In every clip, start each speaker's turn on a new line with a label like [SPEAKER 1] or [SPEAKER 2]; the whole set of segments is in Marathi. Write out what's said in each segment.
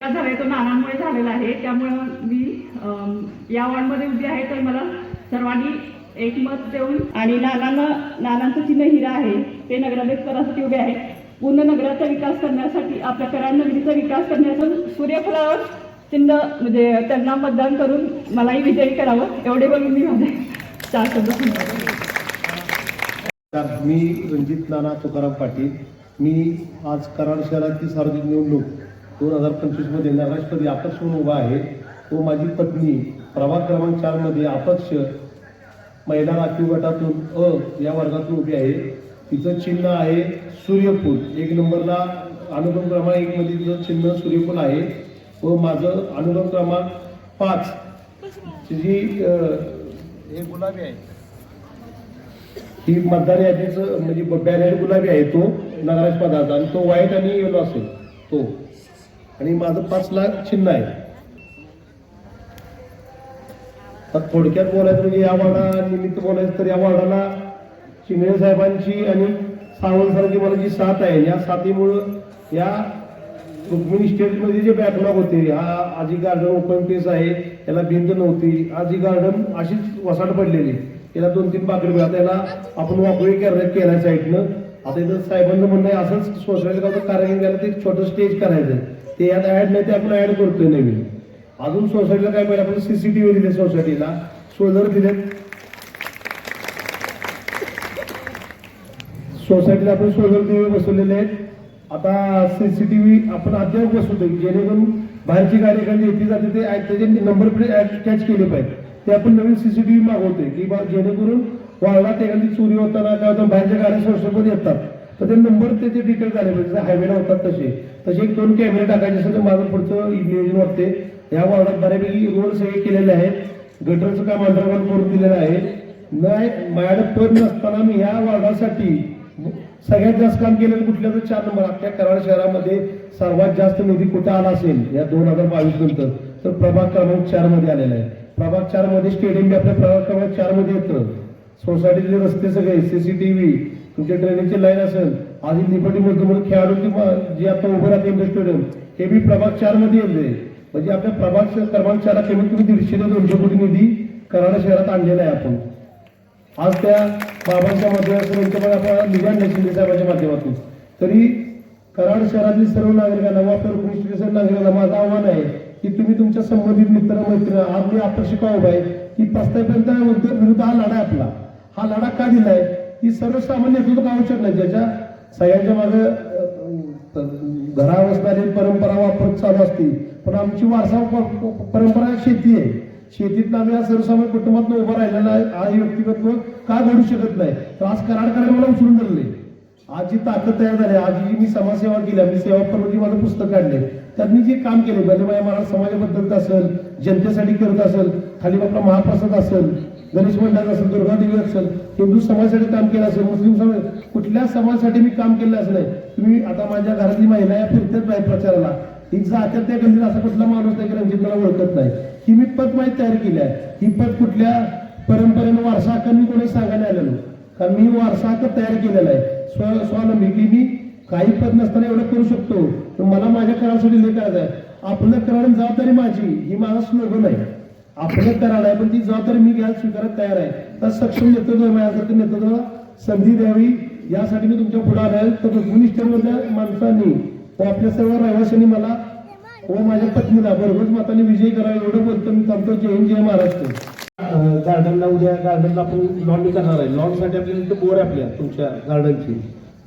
[SPEAKER 1] झालाय तो नानांमुळे झालेला आहे. त्यामुळं मी या वॉर्डमध्ये उभी आहे तर मला सर्वांनी एकमत देऊन आणि नानांना नानांचं चिन्ह हिरा आहे ते नगराध्यक्ष पदासाठी उभे आहे पूर्ण नगराचा विकास करण्यासाठी आपल्या कराड नगरीचा विकास करण्यासाठी सूर्यफुलावर चिन्ह म्हणजे त्यांना मतदान करून मलाही विजयी करावं एवढे बोलून मी माझे चार शब्द
[SPEAKER 2] मी रणजित नाना तुकाराम पाटील. मी आज कराड शहरातील सार्वजनिक निवडणूक दोन हजार पंचवीसमध्ये नगराष्ट्रपती अपक्ष म्हणून उभा आहे व माझी पत्नी. प्रभाग क्रमांक चारमध्ये अपक्ष महिला राखीव गटातून अ या वर्गातून उभी आहे. तिचं चिन्ह आहे सूर्यफूल. एक नंबरला अनुक्रम क्रमांक एकमध्ये तिचं चिन्ह सूर्यफूल आहे. व माझं अनुक्रम क्रमांक पाच. जी हे गुलाबी आहे. ही मतदार यादीचं म्हणजे बॅनर गुलाबी आहे तो नगराज पदार्थ. आणि तो व्हाईट आणि येलो असेल. तो. आणि माझं पाच लाख चिन्ह आहे. आता थोडक्यात बोलायचं म्हणजे या वाडा निमित्त बोलायचं तर या वाडाला चिंगळे साहेबांची आणि सावंत सरांची मला जी साथ आहे या साथीमुळं या रुक्मिणी स्टेटमध्ये जे बॅकलॉग होते हा आजी गार्डन ओपन पेस आहे त्याला भिंत नव्हती. आजी गार्डन अशीच वसाट पडलेली. त्याला दोन तीन बाकडे मिळाले त्याला आपण वाकळी केला साईडनं आता इथं साहेबांचं म्हणणं आहे असंच सोसायटी गावचं कार्य ते छोटं स्टेज करायचं ते यात ऍड नाही ते आपण ऍड करतोय नवीन. अजून सोसायटीला काय पाहिजे आपण सीसीटीव्ही दिले सोसायटीला. सोलर दिलेत. सोसायटीला आपण सोलर दिवे बसवलेले आहेत. आता सीसीटीव्ही आपण अद्याप बसवतोय. जेणेकरून बाहेरची गाडी एखादी येते जाते ते त्याचे नंबर प्लेट कॅच केले पाहिजे ते आपण नवीन सीसीटीव्ही मागवतोय. की बा जेणेकरून वाळवात एखादी चोरी होताना काय होतं बाहेरच्या गाड्या सोसायटीमध्ये येतात. तर ते नंबर त्याचे डिटेल झाले पाहिजे हायवेला होतात तसे. तसे एक दोन कॅमेरे टाकायचे असेल तर माझं पुढचं नियोजन वाटते. या वार्डात बऱ्यापैकी रोड सगळे केलेले आहेत. गटरचं काम अंडरग्राउंड करून दिलेलं आहे. नाही माझ्याकडे पद नसताना मी ह्या वॉर्डासाठी सगळ्यात जास्त काम केलेलं कुठल्या तर चार नंबर. आपल्या कराड शहरामध्ये सर्वात जास्त निधी कुठे आला असेल? या दोन हजार बावीस नंतर. तर प्रभाग क्रमांक चारमध्ये आलेला आहे. प्रभाग चारमध्ये स्टेडियम बी आपल्या प्रभाग क्रमांक चारमध्ये येतं. सोसायटीतले रस्ते सगळे सीसीटीव्ही तुमच्या ड्रेनेजची लाईन असेल आधी लिबर्टी मध्ये खेळाडूंची म- जे आता उभं राहते स्टेडियम हे बी प्रभाग चारमध्ये येते म्हणजे आपल्या प्रभाग क्रमांक चार कमीत कमी दीडशे ते दोनशे कोटी निधी कराड शहरात आणलेला आहे आपण. आज त्या बाबांच्या माध्यमातून यांच्यामध्ये आपण निजाम शिंदे साहेबांच्या माध्यमातून. तरी कराड शहरातील सर्व नागरिकांना व आपल्या सर्व नागरिकांना माझं आव्हान आहे की तुम्ही तुमच्या संबंधित मित्र मैत्रिणी आज मी अपेक्षिका उभा आहे की प्रस्तावित विरुद्ध हा लढा आपला. हा लढा का दिलाय? ही सर्वसामान्य नेतृत्व आवश्यक नाही ज्याच्या सह्याच्या मागे घरावर असणारी परंपरा वापरत चालू असते. पण आमची वारसा परंपरा शेती आहे. शेतीत आम्ही या सर्वसामान्य कुटुंबात उभं राहिलेला आहे. हा हे का घडू शकत नाही? तर आज कराडकडे मला उचलून धरले. आज जी ताकद तयार झाली आज जी मी समाजसेवा केली मी सेवा पर्वती माझं पुस्तक काढले त्यात मी जे काम केले माझ्या मला समाजाबद्दल असेल जनतेसाठी करत असेल खाली आपला महाप्रसाद असेल गणेश मंडळ असेल दुर्गादेवी असेल हिंदू समाजासाठी काम केलं असेल मुस्लिम समाज कुठल्या समाजासाठी मी काम केलं असं नाही. तुम्ही आता माझ्या घरातली महिला या फिरतेच नाही प्रचाराला. ही जात्यात त्या असा कुठला माणूस नाही की रणजित मला ओळखत नाही. ही मी पद माहीत तयार केली आहे. ही पद कुठल्या परंपरेनं वारसा हक्क मी कोणी सांगायला आलेलो कारण मी वारसा हक्क तयार केलेला आहे. स्व स्वावलंबी की मी काही पद नसताना एवढं करू शकतो. तर मला माझ्या करासाठी लय करायचं आहे. आपलं कराड जबाबदारी माझी ही माझा स्लोगन आहे. आपलं कराड आहे पण ती जबाबदारी मी घ्यायला स्वीकारत तयार आहे. तर सक्षम नेतृत्व माझ्यासाठी नेतृत्व संधी द्यावी यासाठी मी तुमच्यापुढे आलो आहे. तर रुक्मिणीष्ठमधल्या माणसांनी व आपल्या सर्व रहिवाशांनी मला व माझ्या पत्नीला बरोबर मातांनी विजयी करावा एवढं बोलतो मी थांबतो. जय हिंद जय महाराष्ट्र. गार्डनला उद्या गार्डनला आपण लॉन करणार आहे. लॉनसाठी आपल्याला इथं बोर्ड आहे आपल्या तुमच्या गार्डनची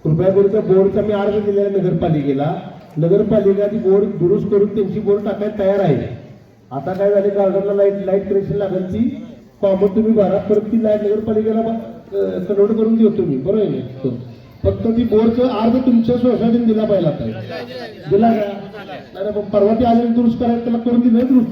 [SPEAKER 2] कृपया करून त्या बोर्डचा मी अर्ज दिलेला आहे नगरपालिकेला. नगरपालिका ती बोर्ड दुरुस्त करून त्यांची बोर्ड टाकायला तयार आहे. आता काय झाले गार्डनला लाइट लाइट कनेक्शन लागेल ती कॉमन तुम्ही घरात परत ती लाइट नगरपालिकेला कन्वर्ट करून देऊ तुम्ही. बरोबर आहे ना? फक्त ती बोरचं अर्ज तुमच्या सोसायटीने दिला पाहिजे आता दिला का? परवा ती आलेली दुरुस्त करायला त्याला करून दिलं दुरुस्त.